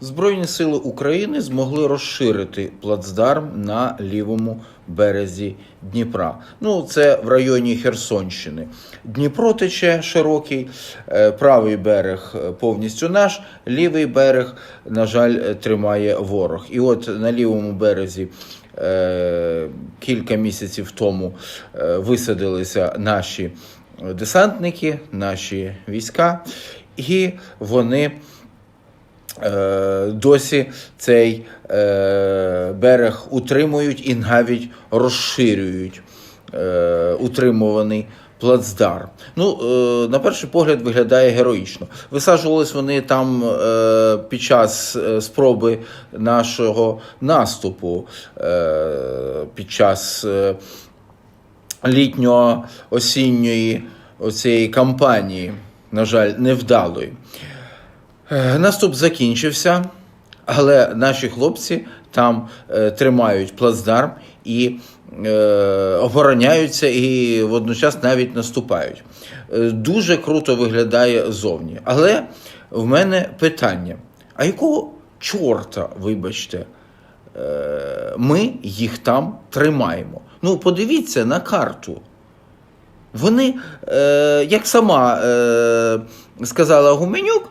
Збройні сили України змогли розширити плацдарм на лівому березі Дніпра. Ну, це в районі Херсонщини. Дніпро тече широкий, е, правий берег е, повністю наш, лівий берег, на жаль, е, тримає ворог. І от на лівому березі. Кілька місяців тому висадилися наші десантники, наші війська, і вони досі цей е, берег утримують і навіть розширюють е, утримуваний плацдарм. Ну, е, на перший погляд виглядає героїчно. Висаджувались вони там е, під час е, спроби нашого наступу, е, під час е, літньо-осінньої оцієї кампанії, на жаль, невдалої. Е, Наступ закінчився, але наші хлопці там е, тримають плацдарм і е, обороняються, і водночас навіть наступають. Дуже круто виглядає зовні. Але в мене питання: а якого чорта, вибачте, ми їх там тримаємо? Ну, подивіться на карту. Вони, як сама сказала Гуменюк,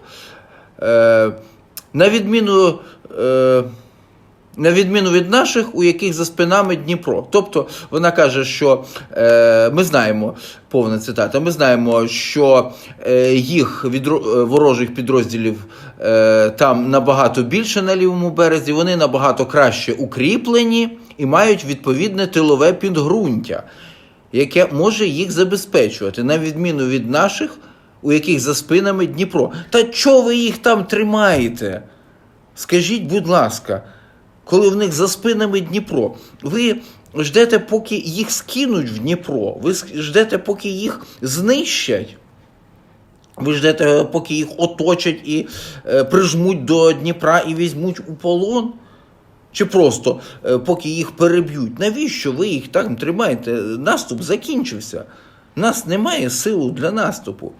на відміну. Е, на відміну від наших, у яких за спинами Дніпро. Тобто вона каже, що е, ми знаємо, повна цитата, ми знаємо, що е, їх від ворожих підрозділів е, там набагато більше на лівому березі, вони набагато краще укріплені і мають відповідне тилове підґрунтя, яке може їх забезпечувати, на відміну від наших, у яких за спинами Дніпро. Та чого ви їх там тримаєте? Скажіть, будь ласка, коли в них за спинами Дніпро, ви ждете, поки їх скинуть в Дніпро, ви ждете, поки їх знищать. Ви ждете, поки їх оточать і е, прижмуть до Дніпра і візьмуть у полон? Чи просто е, поки їх переб'ють? Навіщо ви їх так тримаєте? Наступ закінчився. Нас немає сил для наступу.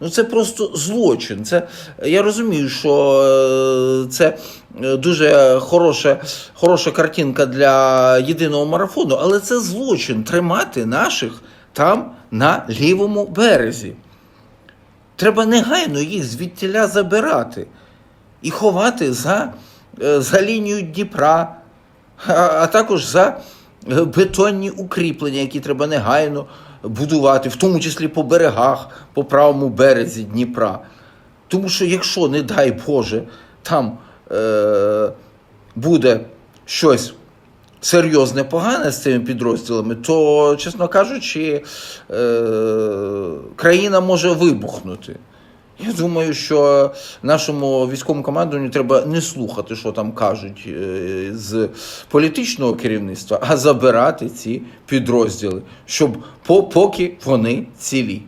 Ну це просто злочин. Це я розумію, що е, це е, дуже хороша, хороша картинка для єдиного марафону, але це злочин тримати наших там на лівому березі. Треба негайно їх звідтіля забирати і ховати за, е, за лінію Дніпра, а, а також за бетонні укріплення, які треба негайно будувати, в тому числі по берегах, по правому березі Дніпра. Тому що, якщо, не дай Боже, там е, буде щось серйозне погане з цими підрозділами, то, чесно кажучи, е, країна може вибухнути. Я думаю, що нашому військовому командуванню треба не слухати, що там кажуть е, з політичного керівництва, а забирати ці підрозділи, щоб поки вони цілі.